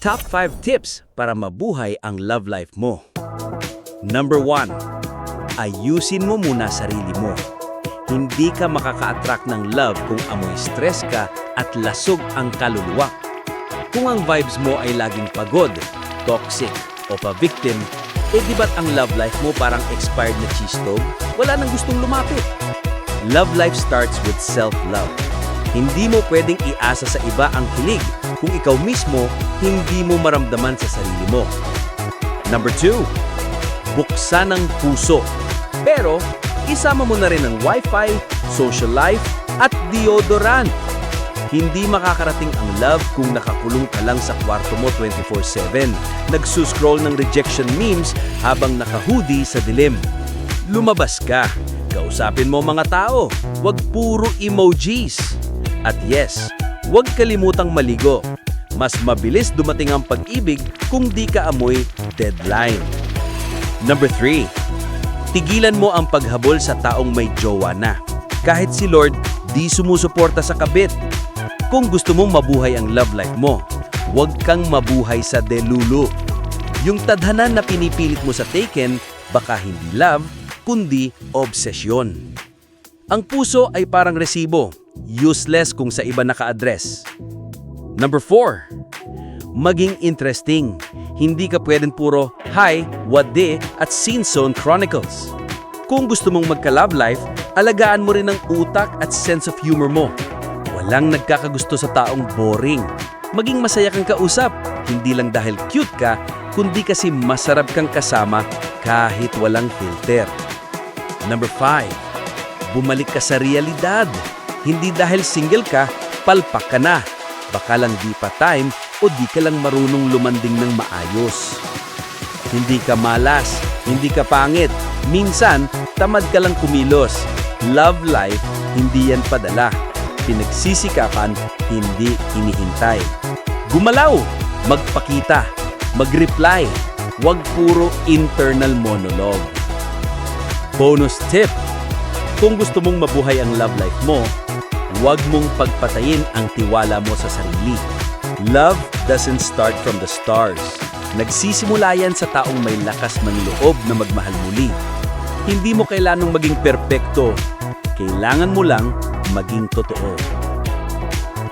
Top 5 tips para mabuhay ang love life mo. Number 1. Ayusin mo muna sarili mo. Hindi ka makaka-attract ng love kung amoy stress ka at lasog ang kaluluwa. Kung ang vibes mo ay laging pagod, toxic, o pa-victim, eh di ba't ang love life mo parang expired na cheese stove? Wala nang gustong lumapit. Love life starts with self-love. Hindi mo pwedeng iasa sa iba ang kilig kung ikaw mismo hindi mo maramdaman sa sarili mo. Number 2. Buksan ang puso. Pero, isama mo na rin ang wifi, social life, at deodorant. Hindi makakarating ang love kung nakakulong ka lang sa kwarto mo 24-7, nagsuscroll ng rejection memes habang nakahoodie sa dilim. Lumabas ka, kausapin mo mga tao, wag puro emojis. At yes, wag kalimutang maligo. Mas mabilis dumating ang pag-ibig kung di ka amoy deadline. Number 3. Tigilan mo ang paghabol sa taong may jowa na. Kahit si Lord, di sumusuporta sa kabit. Kung gusto mong mabuhay ang love life mo, huwag kang mabuhay sa delulu. Yung tadhanan na pinipilit mo sa taken, baka hindi love, kundi obsesyon. Ang puso ay parang resibo, useless kung sa iba naka-address. Number 4. Maging interesting. Hindi ka pwedeng puro hi, what de, at scene zone chronicles. Kung gusto mong magka-love life, alagaan mo rin ang utak at sense of humor mo. Walang nagkakagusto sa taong boring. Maging masaya kang kausap, hindi lang dahil cute ka, kundi kasi masarap kang kasama kahit walang filter. Number 5. Bumalik ka sa realidad. Hindi dahil single ka, palpak ka na. Baka lang di pa time o di ka lang marunong lumanding ng maayos. Hindi ka malas, hindi ka pangit. Minsan, tamad ka lang kumilos. Love life, hindi yan padala. Pinagsisikapan, hindi hinihintay. Gumalaw, magpakita, mag-reply. Huwag puro internal monologue. Bonus tip! Kung gusto mong mabuhay ang love life mo, huwag mong pagpatayin ang tiwala mo sa sarili. Love doesn't start from the stars. Nagsisimula yan sa taong may lakas ng loob na magmahal muli. Hindi mo kailangang maging perpekto. Kailangan mo lang maging totoo.